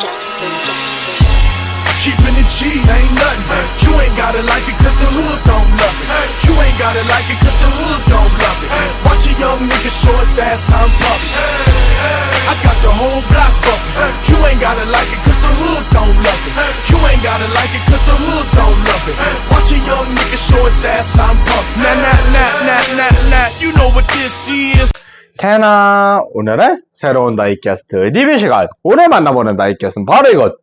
Keeping it G ain't nothing. You ain't gotta like it cause the hood don't love it. You ain't gotta like it cause the hood don't love it. Watch a young nigga show his ass I'm pumping. I got the whole block bumping. You ain't gotta like it cause the hood don't love it. You ain't gotta like it cause the hood don't love it. Watch a young nigga show his ass I'm pumping. Nah, nah, nah, nah, nah, nah. You know what this is. 캐나 오늘은 새로운 다이캐스트 리뷰 시간. 오늘 만나보는 다이캐스트는 바로 이것.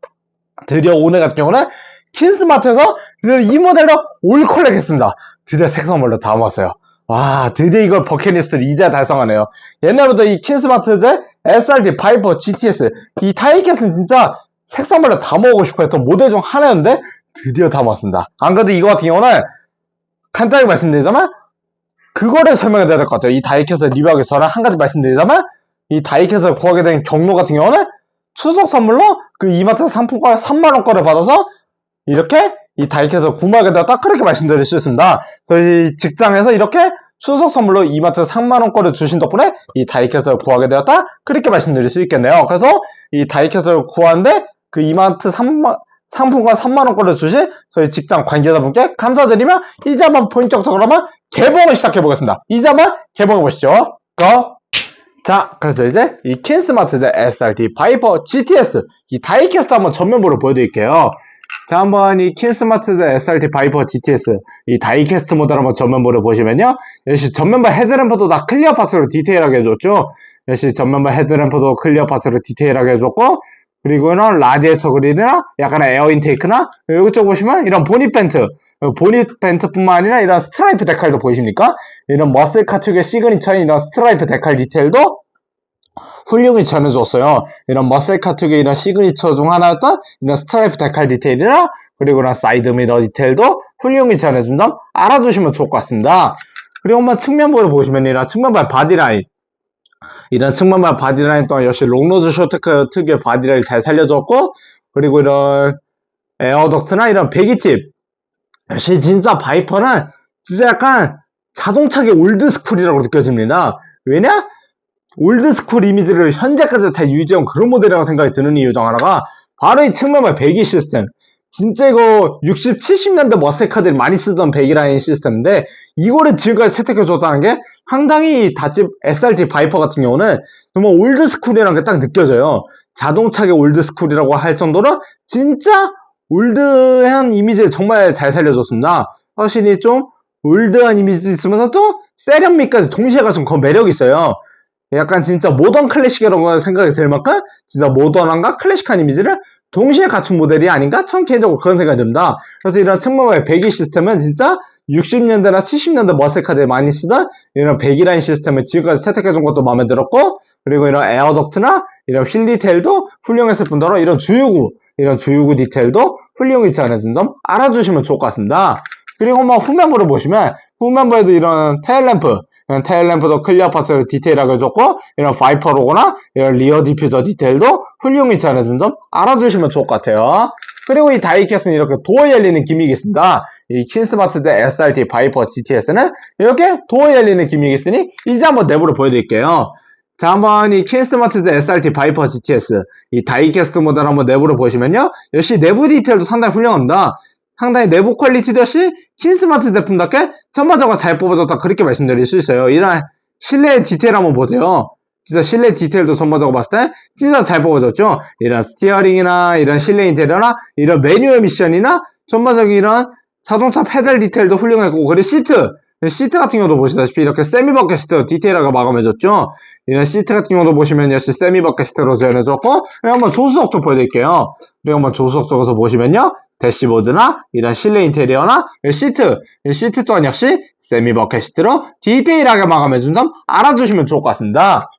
드디어 오늘 같은 경우는 킨스마트에서 드디어 이 모델로 올 컬렉 했습니다. 드디어 색선물로 담았어요. 와 드디어 이걸 버킷리스트를 이제 달성하네요. 옛날부터 이 킨스마트제 SRT 파이퍼 GTS 이 다이캐스트는 진짜 색선물로 담아오고 싶어 했던 모델 중 하나였는데 드디어 담았습니다. 안 그래도 이거 같은 경우는 간단히 말씀드리자면 그거를 설명해 드려야 될 것 같아요. 이 다이캐스트 리뷰하기 전에 한 가지 말씀드리자면 이 다이캐스트 구하게 된 경로 같은 경우는 추석 선물로 그 이마트 상품권 3만원 거를 받아서 이렇게 이 다이캐스트 구매하게 되었다 그렇게 말씀드릴 수 있습니다. 저희 직장에서 이렇게 추석 선물로 이마트 3만원 거를 주신 덕분에 이 다이캐스트를 구하게 되었다 그렇게 말씀드릴 수 있겠네요. 그래서 이 다이캐스트를 구하는데 그 이마트 3만 상품권 3만원 거를 주신 저희 직장 관계자분께 감사드리며 한번 본격적으로 한번 개봉을 시작해 보겠습니다. 이제 한번 개봉해 보시죠. 고! 자, 그래서 이제 이 킨스마트의 SRT 바이퍼 GTS 이 다이캐스트 한번 전면부를 보여드릴게요. 자, 한번 이 킨스마트의 SRT 바이퍼 GTS 이 다이캐스트 모델 한번 전면부를 보시면요. 역시 전면부 헤드램프도 다 클리어 파츠로 디테일하게 해줬죠. 역시 전면부 헤드램프도 클리어 파츠로 디테일하게 해줬고 그리고 이런 라디에이터 그릴이나 약간의 에어 인테이크나 이쪽 보시면 이런 보닛 벤트 보닛 벤트뿐만 아니라 이런 스트라이프 데칼도 보이십니까? 이런 머슬 카축의 시그니처인 이런 스트라이프 데칼 디테일도 훌륭히 전해줬어요. 이런 머슬 카축의 이런 시그니처 중 하나였던 이런 스트라이프 데칼 디테일이나 그리고 이런 사이드 미러 디테일도 훌륭히 전해준 점 알아두시면 좋을 것 같습니다. 그리고 한번 측면부를 보시면 이런 측면발 바디라인 이런 측면발 바디라인 또한 역시 롱로즈 쇼트크 특유의 바디라인 잘 살려줬고 그리고 이런 에어덕트나 이런 배기팁 역시 진짜 바이퍼는 진짜 약간 자동차계 올드스쿨이라고 느껴집니다. 왜냐? 올드스쿨 이미지를 현재까지 잘 유지한 그런 모델이라고 생각이 드는 이유 중 하나가 바로 이 측면발 배기 시스템. 진짜 이거 60, 70년대 머슬카들이 많이 쓰던 배기라인 시스템인데 이거를 지금까지 채택해줬다는 게 상당히 다집 SRT 바이퍼 같은 경우는 정말 올드스쿨이라는 게 딱 느껴져요. 자동차계 올드스쿨이라고 할 정도로 진짜 올드한 이미지를 정말 잘 살려줬습니다. 확실히 좀 올드한 이미지 있으면서 또 세련미까지 동시에 가진 그 매력이 있어요. 약간 진짜 모던 클래식이라고 생각이 들 만큼 진짜 모던함과 클래식한 이미지를 동시에 갖춘 모델이 아닌가? 전 개인적으로 그런 생각이 듭니다. 그래서 이런 측면의 배기 시스템은 진짜 60년대나 70년대 머슬카드에 많이 쓰던 이런 배기라인 시스템을 지금까지 채택해준 것도 마음에 들었고 그리고 이런 에어덕트나 이런 휠 디테일도 훌륭했을 뿐더러 이런 주유구 이런 주유구 디테일도 훌륭히 전해준 점 알아주시면 좋을 것 같습니다. 그리고 뭐 후면부를 보시면 후면부에도 이런 테일램프 이런 테일램프도 클리어 파츠를 디테일하게 해줬고 이런 바이퍼 로고나 이런 리어 디퓨저 디테일도 훌륭히 전해준 점 알아주시면 좋을 것 같아요. 그리고 이 다이캐스는 이렇게 도어 열리는 기믹이 있습니다. 이 킨스마트 대 SRT 바이퍼 GTS는 이렇게 도어 열리는 기믹이 있으니 이제 한번 내부를 보여드릴게요. 자, 한번 이 킨스마트 대 SRT 바이퍼 GTS 이 다이캐스트 모델 한번 내부를 보시면요. 역시 내부 디테일도 상당히 훌륭합니다. 상당히 내부 퀄리티도 역시 킨스마트 제품답게 전반적으로 잘 뽑아줬다 그렇게 말씀드릴 수 있어요. 이런 실내 디테일 한번 보세요. 진짜 실내 디테일도 전반적으로 봤을 때 진짜 잘 뽑아줬죠. 이런 스티어링이나 이런 실내 인테리어나 이런 매뉴얼 미션이나 전반적인 이런 자동차 페달 디테일도 훌륭했고 그리고 시트 시트 같은 경우도 보시다시피 이렇게 세미 버켓 시트 디테일하게 마감해줬죠. 이런 시트 같은 경우도 보시면 역시 세미 버켓 시트로 재현해줬고 한번 조수석 좀 보여드릴게요. 한번 조수석 쪽에서 보시면요. 대시보드나 이런 실내 인테리어나 시트 이 시트 또한 역시 세미 버켓 시트로 디테일하게 마감해준 점 알아주시면 좋을 것 같습니다.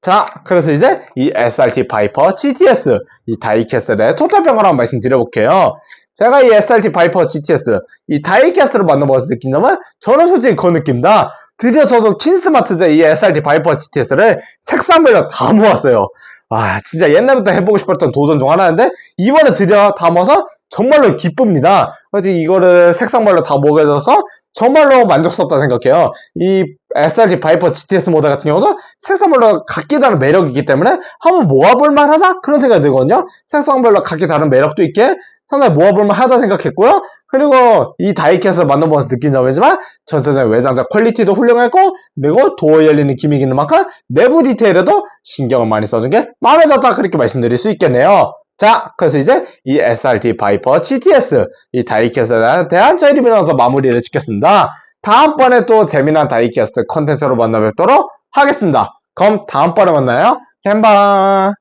자, 그래서 이제 이 SRT 바이퍼 GTS 이 다이캐슬의 토탈평을 한번 말씀드려볼게요. 제가 이 SRT 바이퍼 GTS 이 다이캐스트를 만나봤을 때 느낀 점은 저는 솔직히 그 느낌이다. 드디어 저도 킨스마트의 이 SRT 바이퍼 GTS를 색상별로 다 모았어요. 와 진짜 옛날부터 해보고 싶었던 도전 중 하나인데 이번에 드디어 담아서 정말로 기쁩니다. 그래서 이거를 색상별로 다 모아져서 정말로 만족스럽다 생각해요. 이 SRT 바이퍼 GTS 모델 같은 경우도 색상별로 각기 다른 매력이 있기 때문에 한번 모아볼 만하다? 그런 생각이 들거든요. 색상별로 각기 다른 매력도 있게 상당히 모아볼 만 하다 생각했고요. 그리고 이 다이캐스트 만나보면서 느낀 점이지만 전체적인 외장재 퀄리티도 훌륭했고 그리고 도어 열리는 기믹 있는 만큼 내부 디테일에도 신경을 많이 써준 게 마음에 들었다 그렇게 말씀드릴 수 있겠네요. 자, 그래서 이제 이 SRT 바이퍼 GTS 이 다이캐스트에 대한 저희 리뷰로서 마무리를 짓겠습니다. 다음번에 또 재미난 다이캐스트 컨텐츠로 만나 뵙도록 하겠습니다. 그럼 다음번에 만나요. 캔바